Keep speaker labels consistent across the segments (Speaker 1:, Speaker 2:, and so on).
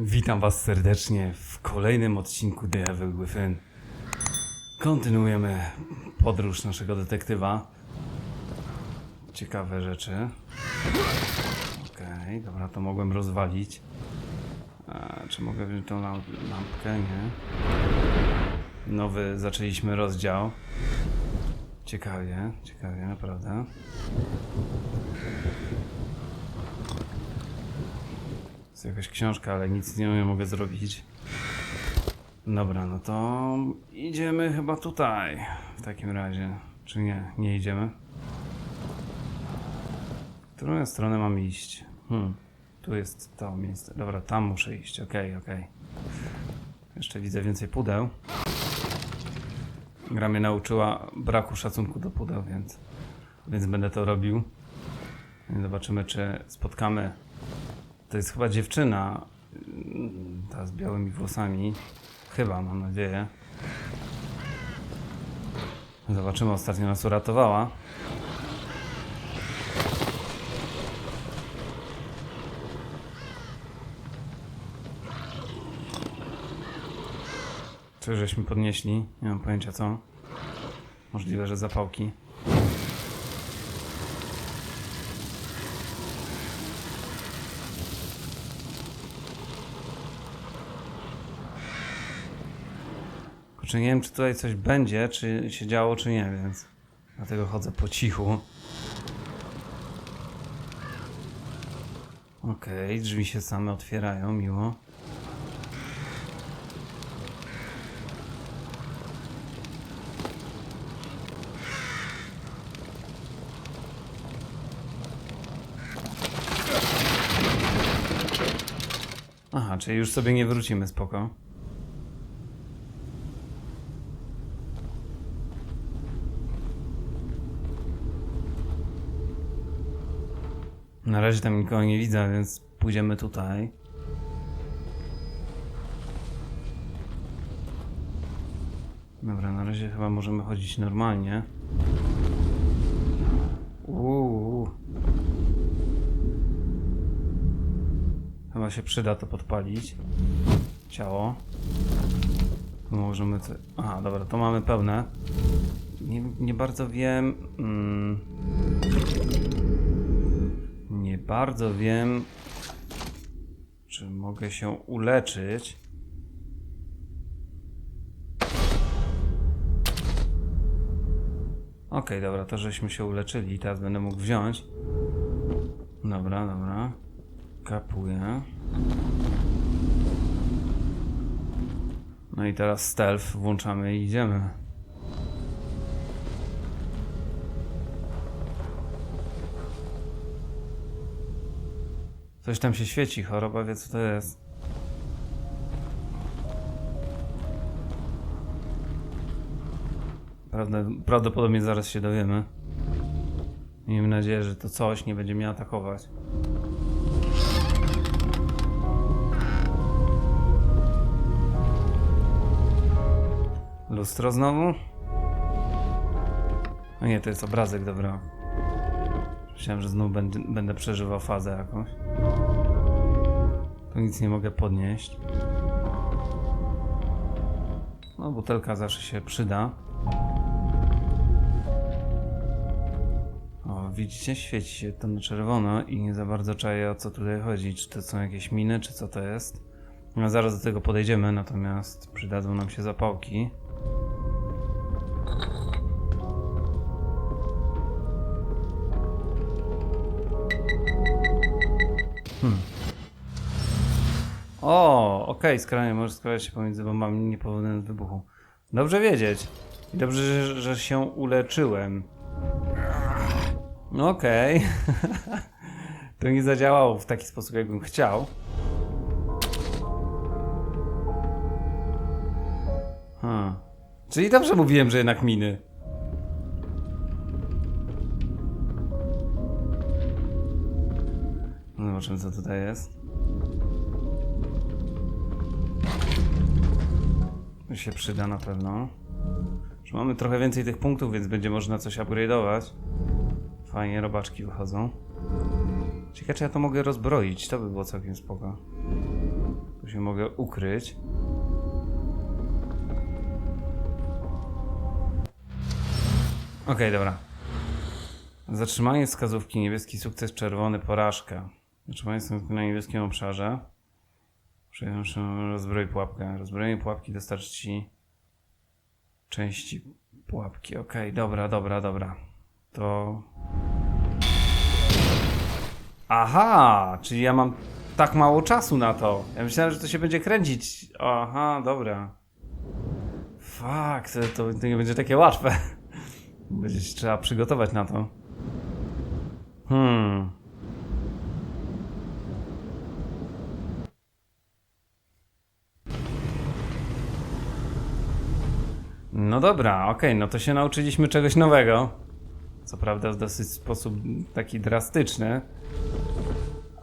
Speaker 1: Witam Was serdecznie w kolejnym odcinku The Evil Within. Kontynuujemy podróż naszego detektywa. Ciekawe rzeczy. Okej, dobra, to mogłem rozwalić. A, czy mogę wziąć tą lamp lampkę? Nie. Nowy zaczęliśmy rozdział. Ciekawie, ciekawie, naprawdę. Jest jakaś książka, ale nic z nią nie mogę zrobić. Dobra, no to idziemy chyba tutaj. W takim razie. Czy nie? Nie idziemy? W którą stronę mam iść? Hmm. Tu jest to miejsce. Dobra, tam muszę iść. Okej, okej. Jeszcze widzę więcej pudeł. Gra mnie nauczyła braku szacunku do pudeł, więc, więc będę to robił. Zobaczymy, czy spotkamy to jest chyba dziewczyna. mm, Ta z białymi włosami. Chyba, mam nadzieję. Zobaczymy, ostatnio nas uratowała. Czy żeśmy podnieśli? Nie mam pojęcia co. Możliwe, że zapałki. Kurczę, nie wiem, czy tutaj coś będzie, czy się działo, czy nie, więc dlatego chodzę po cichu. Okej, drzwi się same otwierają, miło. Aha, czyli już sobie nie wrócimy, spoko. Razie tam nikogo nie widzę, więc pójdziemy tutaj. Dobra, na razie chyba możemy chodzić normalnie. Uuu. Chyba się przyda to podpalić. Ciało. Tu Możemy. Co... Aha, dobra, to mamy pełne. Nie, nie bardzo wiem. Mm. Bardzo wiem, czy mogę się uleczyć. Okej, dobra, to żeśmy się uleczyli i teraz będę mógł wziąć. Dobra, dobra. Kapuję. No i teraz stealth włączamy i idziemy. Coś tam się świeci, choroba wie co to jest. Prawdopodobnie zaraz się dowiemy. Miejmy nadzieję, że to coś nie będzie mnie atakować. Lustro znowu? No nie, to jest obrazek, dobra. Myślałem, że znów będę, będę przeżywał fazę jakąś. Tu nic nie mogę podnieść. No, butelka zawsze się przyda. O, widzicie? Świeci się to na czerwono i nie za bardzo czaję o co tutaj chodzi. Czy to są jakieś miny, czy co to jest? No, zaraz do tego podejdziemy, natomiast przydadzą nam się zapałki. O, okej, skrajnie może skradać się pomiędzy bombami niepowodnym wybuchu. Dobrze wiedzieć. Dobrze, że, że się uleczyłem. Okej. to nie zadziałało w taki sposób, jakbym chciał. Hmm. Czyli dobrze mówiłem, że jednak miny. No, Zobaczymy, co tutaj jest. Się przyda na pewno. Już mamy trochę więcej tych punktów, więc będzie można coś upgrade'ować. Fajnie, robaczki wychodzą. Ciekawe, czy ja to mogę rozbroić. To by było całkiem spoko. Tu się mogę ukryć. Okej, dobra. Zatrzymanie wskazówki, niebieski sukces, czerwony porażka. Zatrzymanie wskazówki na niebieskim obszarze. Przyjemność rozbroj pułapkę. Rozbrojenie pułapki dostarczy ci części pułapki. Okej, dobra, dobra, dobra. To... Aha, czyli ja mam tak mało czasu na to. Ja myślałem, że to się będzie kręcić. Aha, dobra. To, to, to nie będzie takie łatwe. Będzie się trzeba przygotować na to. Hmm. No dobra, okej, no to się nauczyliśmy czegoś nowego. Co prawda w dosyć sposób taki drastyczny.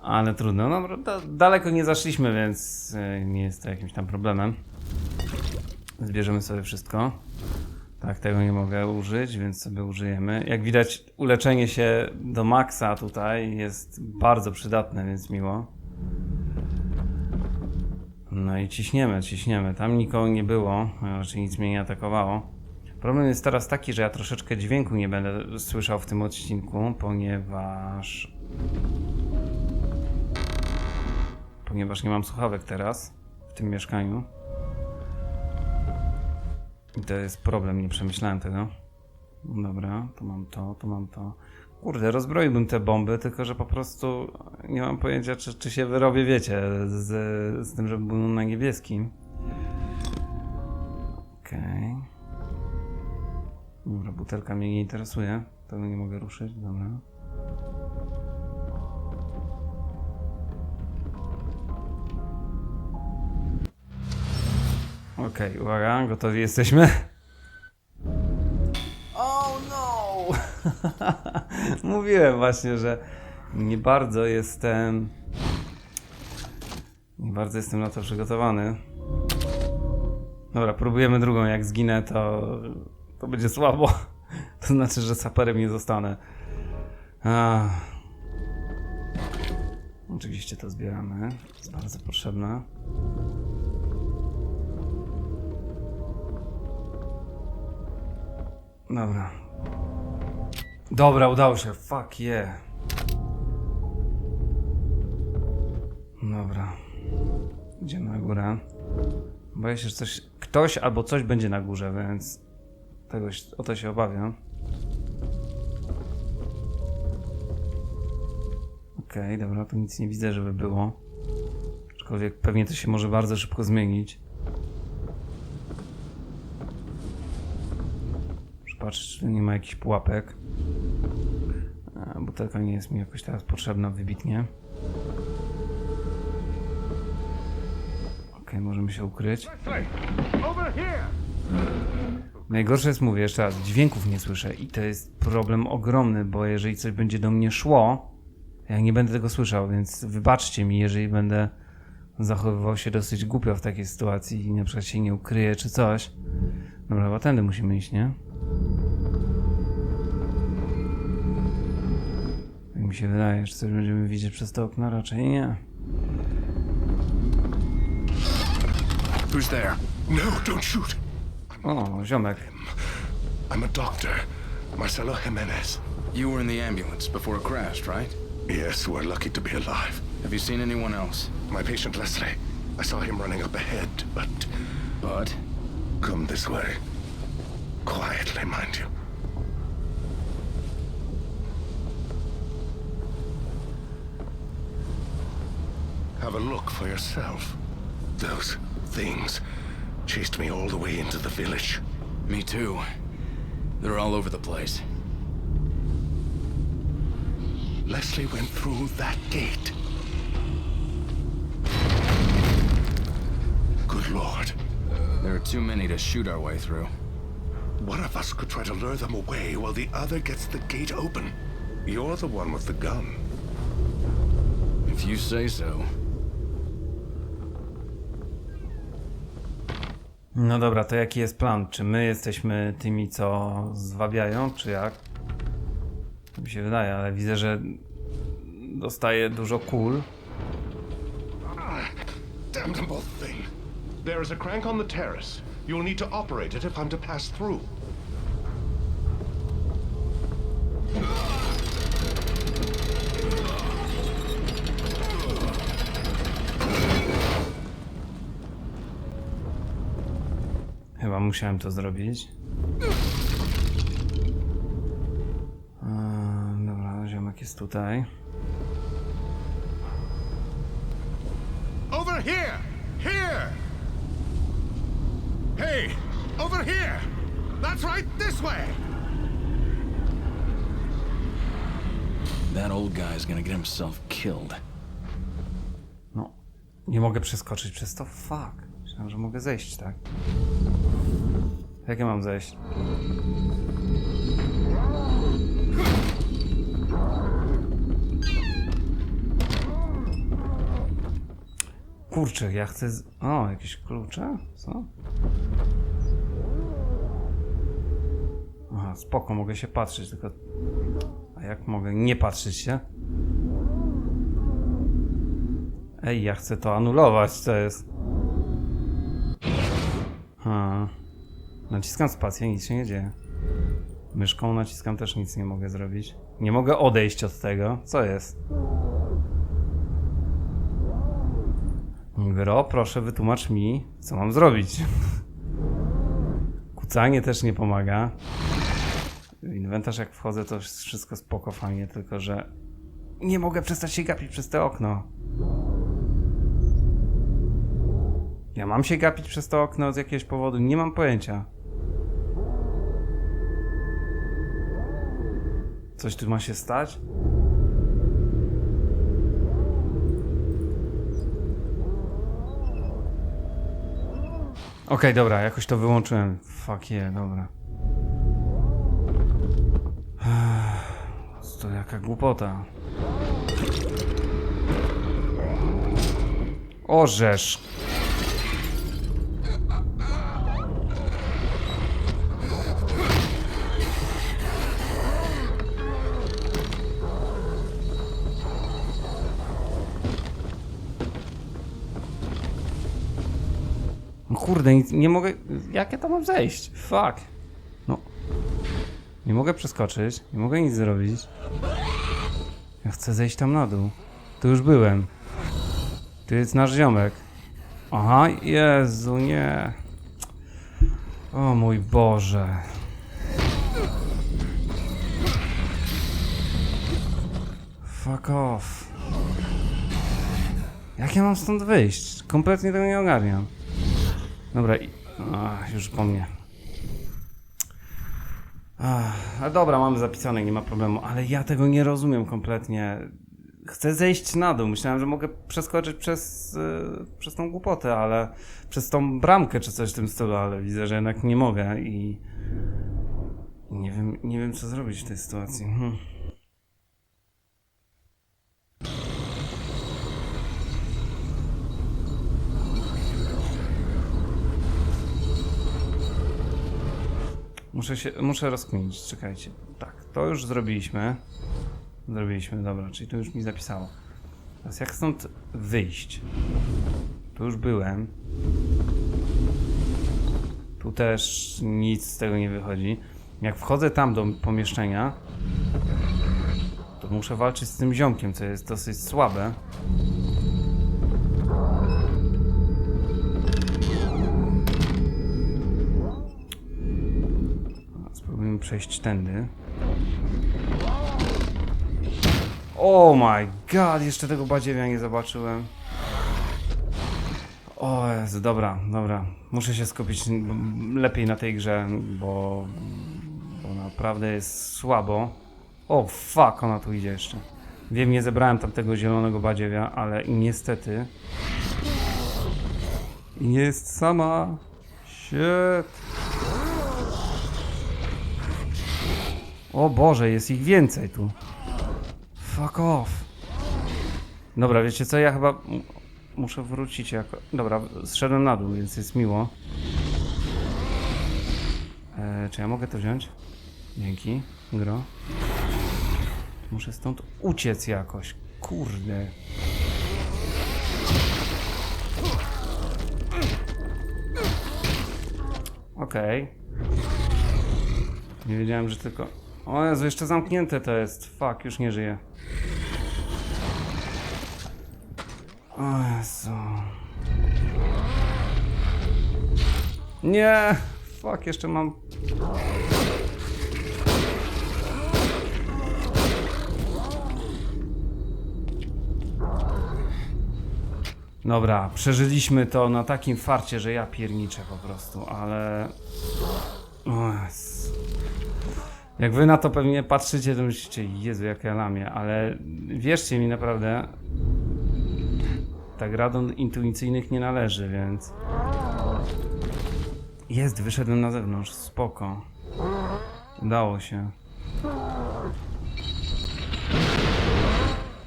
Speaker 1: Ale trudno, no da, daleko nie zaszliśmy, więc y, nie jest to jakimś tam problemem. Zbierzemy sobie wszystko. Tak, tego nie mogę użyć, więc sobie użyjemy. Jak widać, uleczenie się do maksa tutaj jest bardzo przydatne, więc miło. No i ciśniemy, ciśniemy. Tam nikogo nie było, raczej nic mnie nie atakowało. Problem jest teraz taki, że ja troszeczkę dźwięku nie będę słyszał w tym odcinku, ponieważ ponieważ nie mam słuchawek teraz w tym mieszkaniu. I to jest problem, nie przemyślałem tego. Dobra, to mam to, to mam to. Kurde, rozbroiłbym te bomby, tylko że po prostu nie mam pojęcia, czy, czy się wyrobię, wiecie, z, z tym, żeby był na niebieskim. Okej. Dobra, butelka mnie nie interesuje. Tego nie mogę ruszyć, dobra. Okej, uwaga, gotowi jesteśmy? Oh no! Mówiłem właśnie, że nie bardzo jestem. Nie bardzo jestem na to przygotowany. Dobra, próbujemy drugą. Jak zginę, to, to będzie słabo. To znaczy, że saperem nie zostanę. Ach. Oczywiście to zbieramy. Jest bardzo potrzebne. Dobra. Dobra, udało się. Fuck yeah. Dobra. Idziemy na górę. Boję się, że coś, ktoś albo coś będzie na górze, więc tego, o to się obawiam. Okej, dobra, tu nic nie widzę, żeby było. Aczkolwiek pewnie to się może bardzo szybko zmienić. Czy nie ma jakichś pułapek. Butelka nie jest mi jakoś teraz potrzebna wybitnie. Okej, możemy się ukryć. Najgorsze jest, mówię jeszcze raz, dźwięków nie słyszę i to jest problem ogromny, bo jeżeli coś będzie do mnie szło, ja nie będę tego słyszał, więc wybaczcie mi, jeżeli będę zachowywał się dosyć głupio w takiej sytuacji i na przykład się nie ukryję czy coś. Dobra, chyba tędy musimy iść, nie? Tak mi się wydaje, że coś będziemy widzieć przez to okno, raczej nie.
Speaker 2: Who's there?
Speaker 3: No, don't shoot.
Speaker 1: O, ziomek.
Speaker 3: I'm a doctor, Marcelo Jimenez.
Speaker 2: You were in the ambulance before it crashed, right?
Speaker 3: Yes, we're lucky to be alive.
Speaker 2: Have you seen anyone else?
Speaker 3: My patient Leslie. I saw him running up ahead, but
Speaker 2: But
Speaker 3: come this way. Quietly, mind you. Have a look for yourself. Those things chased me all the way into the village.
Speaker 2: me too. They're all over the place.
Speaker 3: Leslie went through that gate. Good lord.
Speaker 2: There are too many to shoot our way through.
Speaker 3: One of us could try to lure them away while the other gets the gate open. You're the one with the gun.
Speaker 2: If you say so.
Speaker 1: No dobra, to jaki jest plan? Czy my jesteśmy tymi, co zwabiają, czy jak? To mi się wydaje, ale widzę, że dostaje dużo kul.
Speaker 3: damnable. There is a crank on the terrace. You'll need to operate it if I'm to pass through.
Speaker 1: Chyba musiałem to zrobić. Dobra, ziomek jest tutaj.
Speaker 3: Over here! Here! Hey! Over here! That's right, this way!
Speaker 2: That old guy's gonna get himself killed.
Speaker 1: No, nie mogę przeskoczyć przez to. Fuck. Myślałem, że mogę zejść, tak? Jak ja mam zejść? Kurczę, ja chcę. Z... O, jakieś klucze? Co? Spoko, mogę się patrzeć, tylko. A jak mogę nie patrzeć się? Ej, ja chcę to anulować, co jest? Ha. Naciskam spację, nic się nie dzieje. Myszką naciskam, też nic nie mogę zrobić. Nie mogę odejść od tego. Co jest? Gro, proszę wytłumacz mi, co mam zrobić. Kucanie też nie pomaga. Inwentarz jak wchodzę, to wszystko spoko, fajnie, tylko że nie mogę przestać się gapić przez te okno. Ja mam się gapić przez to okno z jakiegoś powodu? Nie mam pojęcia. Coś tu ma się stać? Okej, dobra, jakoś to wyłączyłem. Fuck yeah, dobra. To jaka głupota. Orzesz. No kurde, nic, nie mogę. Jak ja tam mam zejść? Fuck. Nie mogę przeskoczyć, nie mogę nic zrobić. Ja chcę zejść tam na dół. Tu już byłem. Tu jest nasz ziomek. Aha, Jezu, nie. O mój Boże. Fuck off. Jak ja mam stąd wyjść? Kompletnie tego nie ogarniam. Dobra, i... Ach, już po mnie. Ach, a dobra, mamy zapisane, nie ma problemu, ale ja tego nie rozumiem kompletnie. Chcę zejść na dół. Myślałem, że mogę przeskoczyć przez, y, przez tą głupotę, ale przez tą bramkę czy coś w tym stylu, ale widzę, że jednak nie mogę i nie wiem, nie wiem co zrobić w tej sytuacji. Hmm. Muszę się, muszę rozkminić, czekajcie. Tak, to już zrobiliśmy. Zrobiliśmy, dobra, czyli to już mi zapisało. Teraz jak stąd wyjść? Tu już byłem. Tu też nic z tego nie wychodzi. Jak wchodzę tam do pomieszczenia, to muszę walczyć z tym ziomkiem, co jest dosyć słabe. Przejść tędy. Oh my god, jeszcze tego badziewia nie zobaczyłem. O Jezu, dobra, dobra. Muszę się skupić lepiej na tej grze, bo, bo naprawdę jest słabo. O fuck, ona tu idzie jeszcze. Wiem, nie zebrałem tamtego zielonego badziewia, ale niestety jest sama. Shit. O Boże, jest ich więcej tu. Fuck off. Dobra, wiecie co, ja chyba muszę wrócić jako... Dobra, zszedłem na dół, więc jest miło. E, czy ja mogę to wziąć? Dzięki, gro. Muszę stąd uciec jakoś. Kurde. Okej. Okay. Nie wiedziałem, że tylko o Jezu, jeszcze zamknięte to jest. Fuck, już nie żyje. O Jezu. Nie! Fuck, jeszcze mam... Dobra, przeżyliśmy to na takim farcie, że ja pierniczę po prostu, ale... O Jezu. Jak wy na to pewnie patrzycie, to myślicie, Jezu, jak ja lamię, ale wierzcie mi naprawdę, ta gra do intuicyjnych nie należy, więc... Jest, wyszedłem na zewnątrz, spoko. Udało się.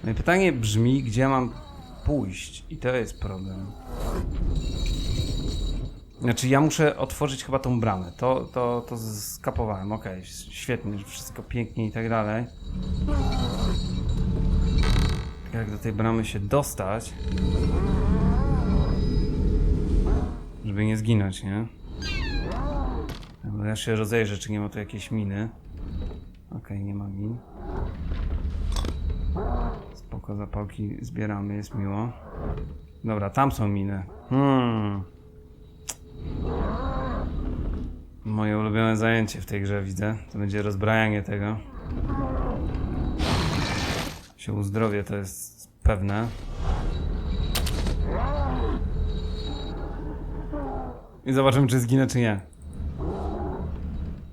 Speaker 1: No i pytanie brzmi, gdzie mam pójść? I to jest problem. Znaczy, ja muszę otworzyć chyba tą bramę. To, to, to skapowałem. Okej, świetnie, wszystko pięknie i tak dalej. Tylko Jak do tej bramy się dostać, żeby nie zginąć, nie? Ja się rozejrzę, czy nie ma tu jakiejś miny. Okej, nie ma min. Spoko, zapałki zbieramy, jest miło. Dobra, tam są miny. Hmm. Moje ulubione zajęcie w tej grze widzę. To będzie rozbrajanie tego. Się uzdrowię, to jest pewne. I zobaczymy, czy zginę, czy nie.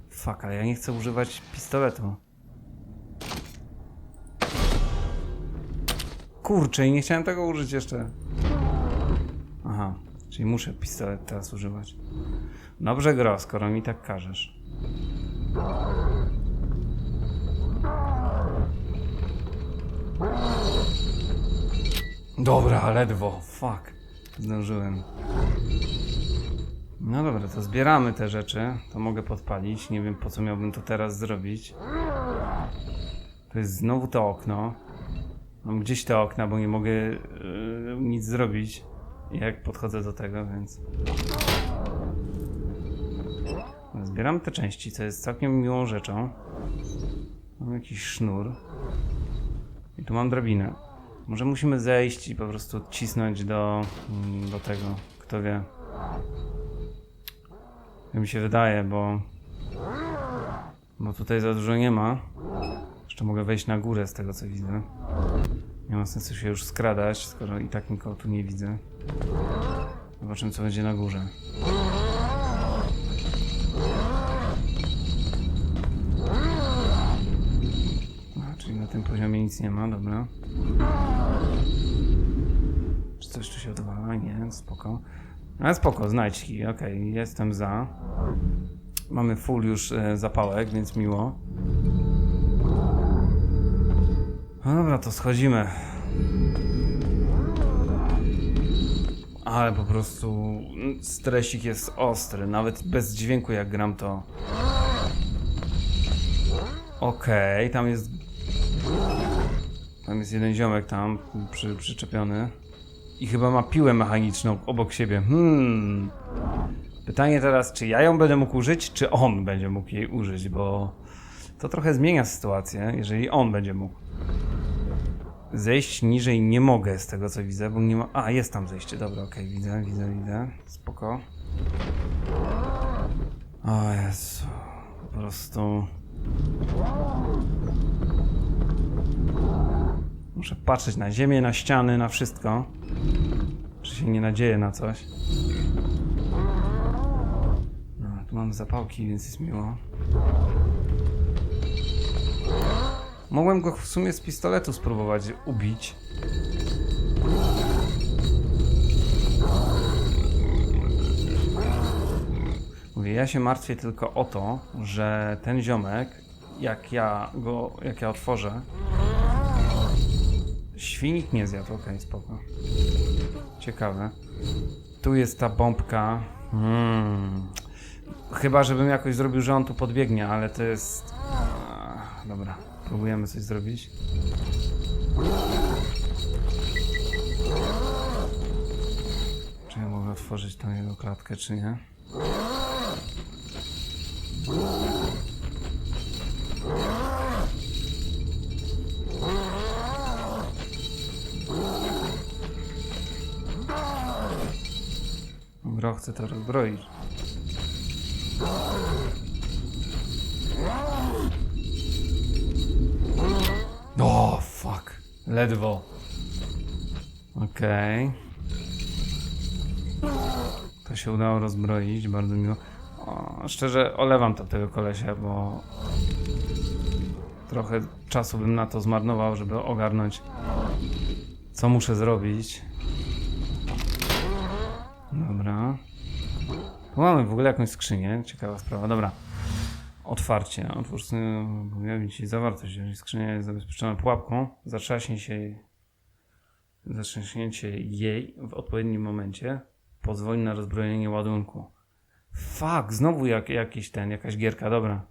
Speaker 1: Fuck, ale ja nie chcę używać pistoletu. Kurczę, i nie chciałem tego użyć jeszcze. Czyli muszę pistolet teraz używać. Dobrze, gro, skoro mi tak każesz. Dobra, ledwo. Fuck. Zdążyłem. No dobra, to zbieramy te rzeczy. To mogę podpalić. Nie wiem po co miałbym to teraz zrobić. To jest znowu to okno. Mam gdzieś te okna, bo nie mogę yy, nic zrobić. Jak podchodzę do tego, więc. Zbieram te części, co jest całkiem miłą rzeczą. Mam jakiś sznur. I tu mam drabinę. Może musimy zejść i po prostu cisnąć do, mm, do tego, kto wie. Jak mi się wydaje, bo. Bo tutaj za dużo nie ma. Jeszcze mogę wejść na górę z tego co widzę. Nie ma sensu się już skradać, skoro i tak nikogo tu nie widzę. Zobaczymy co będzie na górze. A, czyli na tym poziomie nic nie ma, dobra. Czy coś tu się odwala? Nie, spoko. Ale spoko, znajdźki, okej, jestem za. Mamy full już e, zapałek, więc miło. No dobra, to schodzimy. Ale po prostu stresik jest ostry, nawet bez dźwięku jak gram to. Okej, tam jest... Tam jest jeden ziomek tam, przy, przyczepiony. I chyba ma piłę mechaniczną obok siebie. Hmm. Pytanie teraz, czy ja ją będę mógł użyć, czy on będzie mógł jej użyć, bo to trochę zmienia sytuację, jeżeli on będzie mógł. Zejść niżej nie mogę z tego co widzę, bo nie ma... A, jest tam zejście, dobra, okej, widzę, widzę, widzę. Spoko. O Jezu, po prostu... Muszę patrzeć na ziemię, na ściany, na wszystko. Czy się nie nadzieję na coś. No, tu mam zapałki, więc jest miło. Mogłem go w sumie z pistoletu spróbować ubić. Mówię, ja się martwię tylko o to, że ten ziomek, jak ja go, jak ja otworzę, świnik nie zjadł, okej, spoko. Ciekawe. Tu jest ta bombka. Hmm. Chyba, żebym jakoś zrobił, że on tu podbiegnie, ale to jest... Dobra, Próbujemy coś zrobić. Czy ja mogę otworzyć tą jego klatkę, czy nie? Gro to rozbroić. Ledwo. Okej. To się udało rozbroić, bardzo miło. O, szczerze, olewam to tego kolesia, bo trochę czasu bym na to zmarnował, żeby ogarnąć, co muszę zrobić. Dobra. Tu mamy w ogóle jakąś skrzynię, ciekawa sprawa. Dobra. Otwarcie. Otwórz pojawi ci zawartość. Jeżeli skrzynia jest zabezpieczona pułapką, zatrzaśnie się zatrzaśnięcie jej w odpowiednim momencie pozwoli na rozbrojenie ładunku. Fuck, znowu jak, jakiś ten, jakaś gierka, dobra.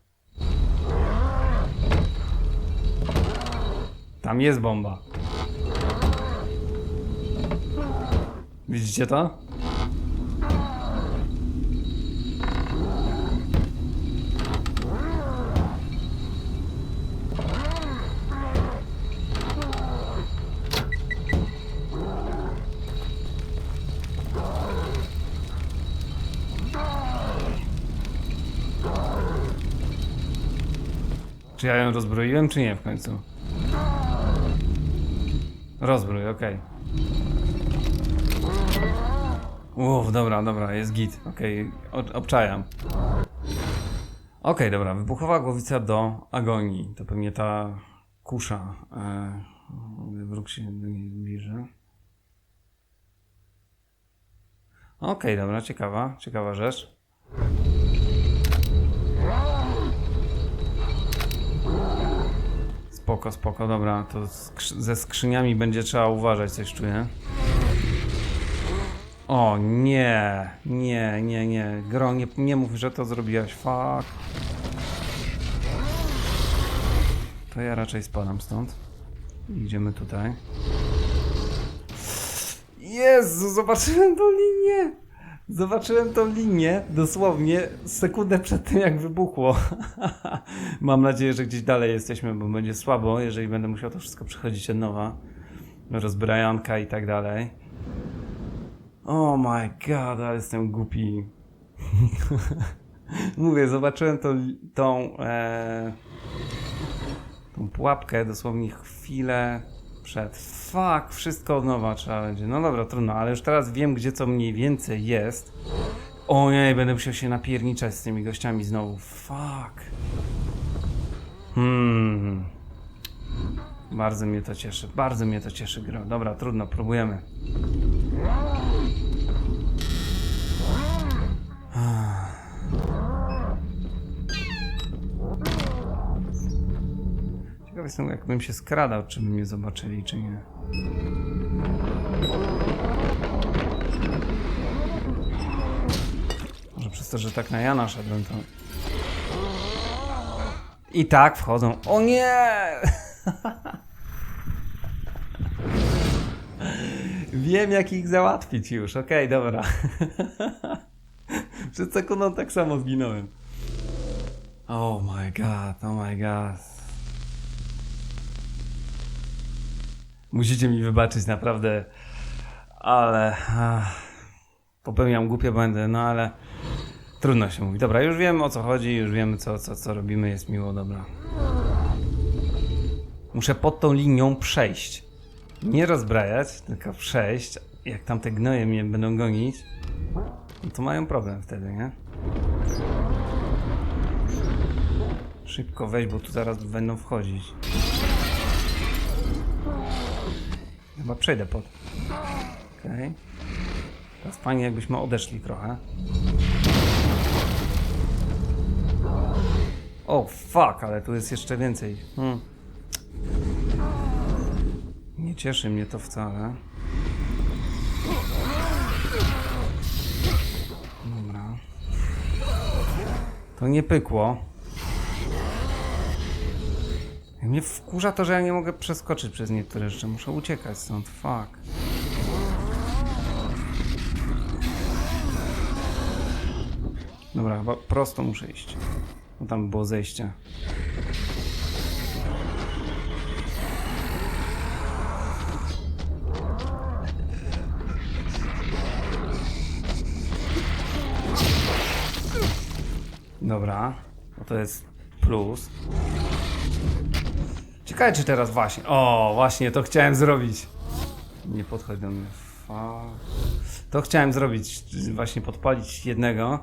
Speaker 1: Tam jest bomba. Widzicie to? Czy ja ją rozbroiłem, czy nie w końcu? Rozbrój, okej. Uff, dobra, dobra, jest git. Okej, okay. obczajam. Okej, dobra, wybuchowa głowica do agonii. To pewnie ta kusza. E, wróg się do niej zbliży. Okej, dobra, ciekawa, ciekawa rzecz. Spoko, spoko, dobra, to ze skrzyniami będzie trzeba uważać, coś czuję. O nie, nie, nie, nie, Gro, nie, nie mów, że to zrobiłaś, fuck. To ja raczej spadam stąd. Idziemy tutaj. Jezu, zobaczyłem tą linię! Zobaczyłem tą linię dosłownie sekundę przed tym, jak wybuchło. Mam nadzieję, że gdzieś dalej jesteśmy, bo będzie słabo, jeżeli będę musiał to wszystko przechodzić od nowa. Rozbrajanka i tak dalej. Oh my god, ale jestem głupi. Mówię, zobaczyłem tą, tą, e, tą pułapkę dosłownie chwilę przed. Fuck, wszystko od nowa trzeba będzie. No dobra, trudno, ale już teraz wiem, gdzie co mniej więcej jest. O nie, będę musiał się napierniczać z tymi gościami znowu. Fuck. Hmm. Bardzo mnie to cieszy, bardzo mnie to cieszy, gra. Dobra, trudno, próbujemy. Ciekaw jestem, jakbym się skradał, czy by mnie zobaczyli, czy nie. Może przez to, że tak na Jana szedłem, to... I tak wchodzą. O nie! Wiem, jak ich załatwić już. Okej, dobra. Przed sekundą tak samo zginąłem. Oh my god, oh my god. Musicie mi wybaczyć, naprawdę. Ale. popełniam głupie błędy, no ale. Trudno się mówi. Dobra, już wiem o co chodzi, już wiemy co, co, co robimy, jest miło, dobra. Muszę pod tą linią przejść. Nie rozbrajać, tylko przejść. Jak tam te gnoje mnie będą gonić, no to mają problem wtedy, nie? Szybko wejść, bo tu zaraz będą wchodzić. Chyba przejdę pod. Okej. Teraz fajnie jakbyśmy odeszli trochę. O, fuck, ale tu jest jeszcze więcej. Hmm. Nie cieszy mnie to wcale. Dobra. To nie pykło. Mnie wkurza to, że ja nie mogę przeskoczyć przez niektóre rzeczy. Muszę uciekać stąd. Fuck. Dobra, chyba prosto muszę iść. Bo tam było zejście. Dobra, no to jest plus. Ciekawe czy teraz właśnie. O, właśnie to chciałem zrobić. Nie podchodź do mnie. Fuck. To chciałem zrobić, właśnie podpalić jednego.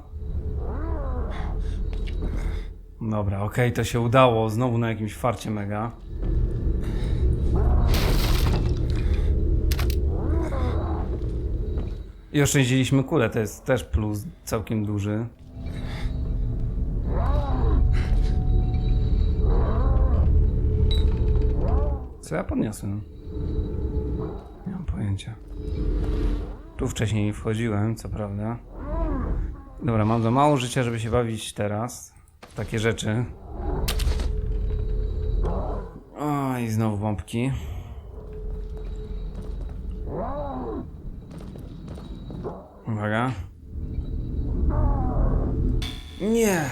Speaker 1: Dobra, okej, to się udało. Znowu na jakimś farcie mega. I oszczędziliśmy kulę, to jest też plus całkiem duży. Co ja podniosłem? Nie mam pojęcia. Tu wcześniej nie wchodziłem, co prawda. Dobra, mam za mało życia, żeby się bawić teraz w takie rzeczy. O, i znowu bombki. Uwaga. Nie!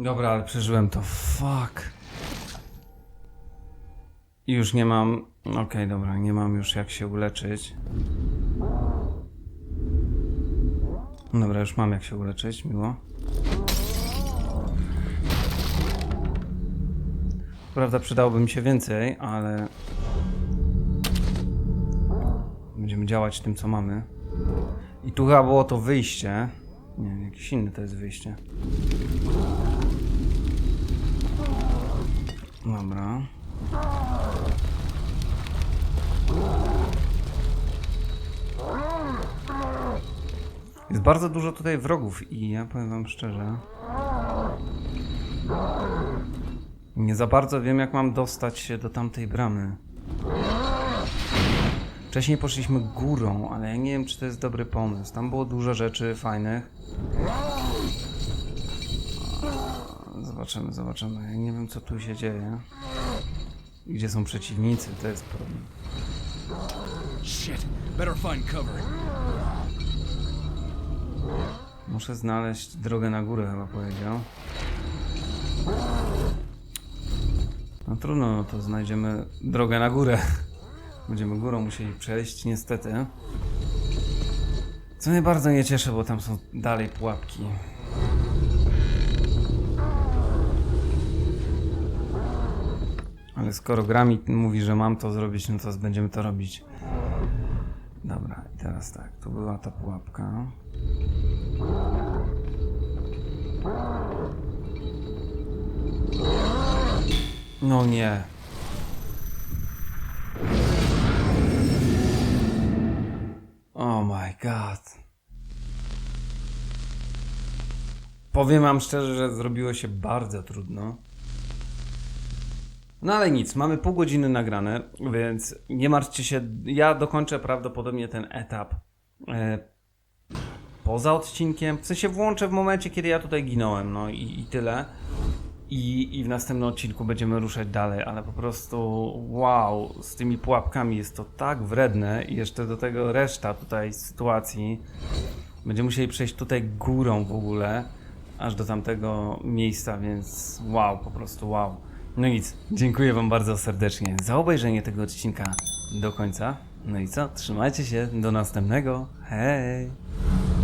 Speaker 1: Dobra, ale przeżyłem to. Fuck. I już nie mam. Okej, dobra, nie mam już jak się uleczyć. Dobra, już mam jak się uleczyć, miło. Prawda, przydałoby mi się więcej, ale. Będziemy działać tym, co mamy. I tu chyba było to wyjście. Nie, jakiś inny to jest wyjście. Dobra. Jest bardzo dużo tutaj wrogów i ja powiem wam szczerze. Nie za bardzo wiem jak mam dostać się do tamtej bramy. Wcześniej poszliśmy górą, ale ja nie wiem czy to jest dobry pomysł. Tam było dużo rzeczy fajnych. Zobaczymy, zobaczymy. Ja nie wiem co tu się dzieje. Gdzie są przeciwnicy, to jest problem.
Speaker 2: Shit. Better find cover.
Speaker 1: Muszę znaleźć drogę na górę, chyba powiedział. No trudno, no to znajdziemy drogę na górę. Będziemy górą musieli przejść, niestety. Co mnie bardzo nie cieszy, bo tam są dalej pułapki. Ale skoro gra mi mówi, że mam to zrobić, no to będziemy to robić. Dobra, i teraz tak, tu była ta pułapka. No nie. Oh my god. Powiem wam szczerze, że zrobiło się bardzo trudno. No ale nic, mamy pół godziny nagrane, więc nie martwcie się. Ja dokończę prawdopodobnie ten etap e, poza odcinkiem. W sensie włączę w momencie, kiedy ja tutaj ginąłem, no i, i tyle. I, I w następnym odcinku będziemy ruszać dalej, ale po prostu wow, z tymi pułapkami jest to tak wredne i jeszcze do tego reszta tutaj sytuacji. Będziemy musieli przejść tutaj górą w ogóle, aż do tamtego miejsca, więc wow, po prostu wow. No nic, dziękuję Wam bardzo serdecznie za obejrzenie tego odcinka do końca. No i co, trzymajcie się, do następnego. Hej!